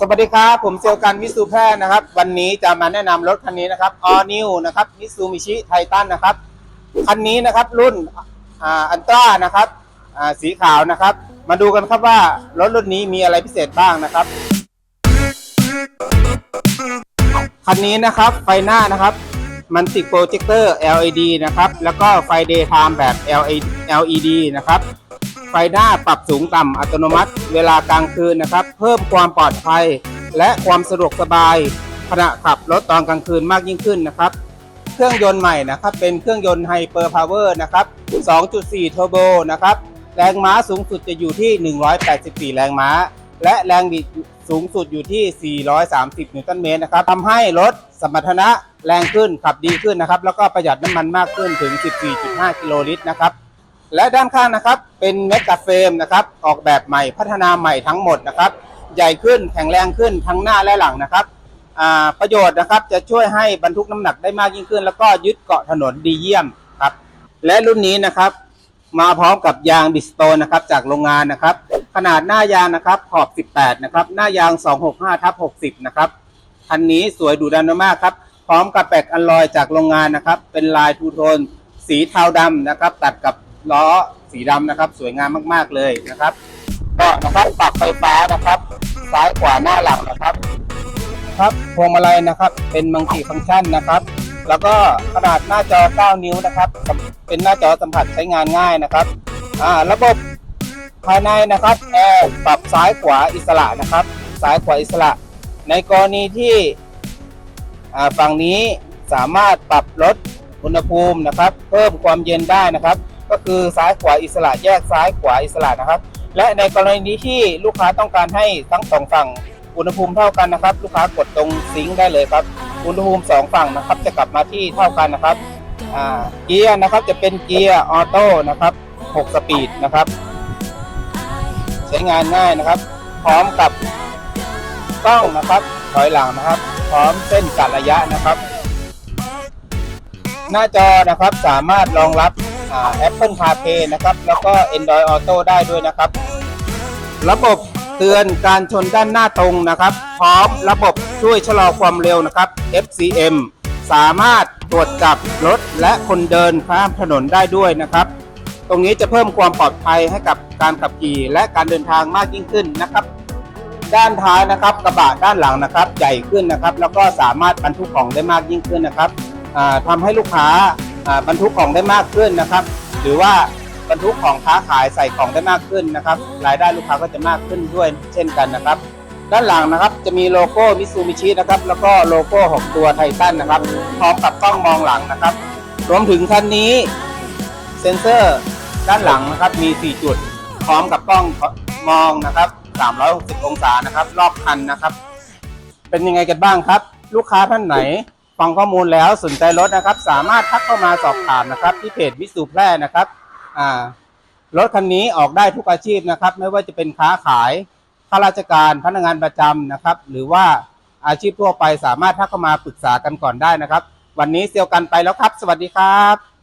สวัสดีครับ ผมเซลกันมิสูแพร่นะครับ วันนี้จะมาแนะนำรถคันนี้นะครับ All New นะครับมิสูมิชิไททันนะครับ คันนี้นะครับรุ่นอันตรานะครับสีขาวนะครับ มาดูกันครับว่ารถรุ่นนี้มีอะไรพิเศษบ้างนะครับ คันนี้นะครับไฟหน้านะครับมันติดโปรเจคเตอร์ LED นะครับ แล้วก็ไฟ Daytime แบบ LED นะครับ ไฟหน้าปรับสูงต่ำอัตโนมัติ เวลากลางคืนนะครับ เพิ่มความปลอดภัย และความสะดวกสบาย ขณะขับรถตอนกลางคืนมากยิ่งขึ้นนะครับ เครื่องยนต์ใหม่นะครับ เป็นเครื่องยนต์ไฮเปอร์พาวเวอร์นะครับ 2.4 เทอร์โบนะครับ แรงม้าสูงสุดจะอยู่ที่ 184 แรงม้า และแรงบิดสูงสุดอยู่ที่ 430 นิวตันเมตรนะครับทำให้รถสมรรถนะแรงขึ้นขับดีขึ้นนะครับ แล้วก็ประหยัดน้ำมันมากขึ้นถึง 14.5 กิโลลิตรนะครับ และด้านข้างนะครับเป็นเมกะเฟรมนะครับออกแบบใหม่พัฒนาใหม่ทั้งหมดนะครับ ใหญ่ขึ้นแข็งแรงขึ้นทั้งหน้าและหลังนะครับประโยชน์นะครับจะช่วยให้บรรทุกน้ำหนักได้มากยิ่งขึ้น แล้วก็ยึดเกาะถนนดีเยี่ยมครับและรุ่นนี้นะครับ มาพร้อมกับยางดิสโตนนะครับจากโรงงานนะครับ ขนาดหน้ายางนะครับขอบ 18 นะครับ หน้ายาง 265ทับ60 นะครับคันนี้สวยดูดันมากครับ พร้อมกับแปกอัลลอยจากโรงงานนะครับ เป็นลายทูโทน สีเทาดำนะครับ ตัดกับ ล้อสีดำนะครับ สวยงามมากๆเลยนะครับ ก็นะครับปรับไฟฟ้านะครับ ซ้ายขวาหน้าหลังนะครับ ครับพวงมาลัยนะครับ เป็นมังคีฟังก์ชันนะครับ แล้วก็ขนาดหน้าจอ 9 นิ้วนะครับ เป็นหน้าจอสัมผัสใช้งานง่ายนะครับอ่าระบบภายในนะครับแอร์ปรับซ้ายขวาอิสระนะครับ ซ้ายขวาอิสระ ในกรณีที่ฝั่งนี้สามารถปรับลดอุณหภูมินะครับ เพิ่มความเย็นได้นะครับ ก็คือซ้ายขวาอิสระแยกซ้ายขวาอิสระนะครับ และในกรณีนี้ที่ลูกค้าต้องการให้ทั้งสองฝั่งอุณหภูมิเท่ากันนะครับ ลูกค้ากดตรงซิงค์ได้เลยครับอุณหภูมิสองฝั่งนะครับ จะกลับมาที่เท่ากันนะครับเกียร์นะครับจะเป็นเกียร์ออโต้นะครับ 6 สปีดนะครับ ใช้งานง่ายนะครับ พร้อมกับกล้องนะครับ ถอยหลังนะครับ พร้อมเส้นกัดระยะนะครับ หน้าจอนะครับสามารถรองรับ Apple CarPlay นะครับ แล้วก็ Android Auto ได้ด้วยนะครับ ระบบเตือนการชนด้านหน้าตรงนะครับ พร้อมระบบช่วยชะลอความเร็วนะครับ FCM สามารถตรวจจับรถและคนเดินข้ามถนนได้ด้วยนะครับ ตรงนี้จะเพิ่มความปลอดภัยให้กับการขับขี่และการเดินทางมากยิ่งขึ้นนะครับ ด้านท้ายนะครับกระบะด้านหลังนะครับ ใหญ่ขึ้นนะครับ แล้วก็สามารถบรรทุกของได้มากยิ่งขึ้นนะครับอ่าทำให้ลูกค้า บรรทุกของได้มากขึ้นนะครับ หรือว่าบรรทุกของค้าขายใส่ของได้มากขึ้นนะครับ รายได้ลูกค้าก็จะมากขึ้นด้วยเช่นกันนะครับ ด้านหลังนะครับจะมีโลโก้มิซูมิชินะครับแล้วก็โลโก้6ตัวไททันนะครับ พร้อมกับกล้องมองหลังนะครับ รวมถึงคันนี้เซ็นเซอร์ด้านหลังนะครับมี 4 จุด พร้อมกับกล้องมองนะครับ 360 องศานะครับ รอบคันนะครับ เป็นยังไงกันบ้างครับ ลูกค้าท่านไหน ฟังข้อมูลแล้วสนใจรถนะครับ สามารถทักเข้ามาสอบถามนะครับ ที่เพจวิสูแพร่นะครับอ่ารถคันนี้ออกได้ทุกอาชีพนะครับ ไม่ว่าจะเป็นค้าขายข้าราชการพนักงานประจำนะครับ หรือว่าอาชีพทั่วไปสามารถทักเข้ามาปรึกษากันก่อนได้นะครับ วันนี้เซียวกันไปแล้วครับ สวัสดีครับ